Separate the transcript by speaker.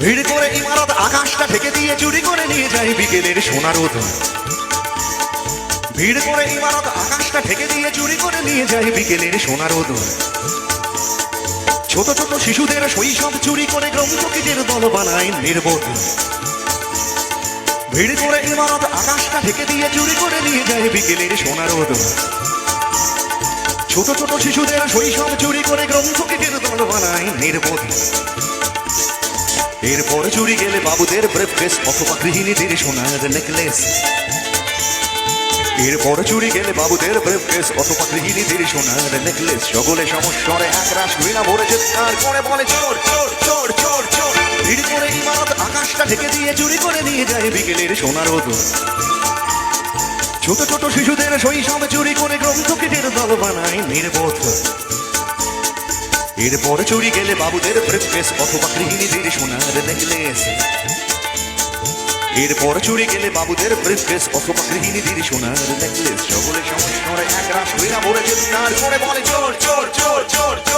Speaker 1: ভিড় করে ইমারত আকাশটা ঢেকে দিয়ে চুরি করে নিয়ে যায় বিকেলের সোনার রোদ ভিড় করে ইমারত আকাশটা ঢেকে দিয়ে চুরি করে নিয়ে যায় বিকেলের সোনার রোদ ছোট ছোট শিশুদের শৈশব চুরি করে গ্রন্থকিদের দল বানায় নির্বোধ। ভিড় করে ইমারত আকাশটা ঢেকে দিয়ে চুরি করে নিয়ে যায় বিকেলের সোনার রোদ ছোট ছোট শিশুদের শৈশব চুরি করে গ্রন্থকিদের দল বানায় নির্বোধ। এরপর চুরি গেলে বাবুদের ব্রেফকেস অথবা গৃহিণীদের সোনার নেকলেস। এরপর চুরি গেলে বাবুদের ব্রেফকেস অথবা গৃহিণীদের সোনার নেকলেস। সকলে সমস্যরে এক রাশ ঘৃণা ভরে চিৎকার করে বলে, চোর চোর চোর চোর চোর। ভিড় করে ইমারত আকাশটা ঢেকে দিয়ে চুরি করে নিয়ে যায় বিকেলের সোনার রোদ ছোট ছোট শিশুদের শৈশব চুরি করে গ্রন্থকিটের দল বানায় নির্বোধ। এরপর চুরি গেলে বাবুদের ব্রেফকেস অথবা গৃহিণীদের সোনার নেকলেস। এরপর চুরি গেলে বাবুদের ব্রেফকেস অথবা গৃহিণীদের সোনার নেকলেস। সকলে সমস্যারে এক রাশ হইনা ভরে চোর চোর চোর চোর চোর।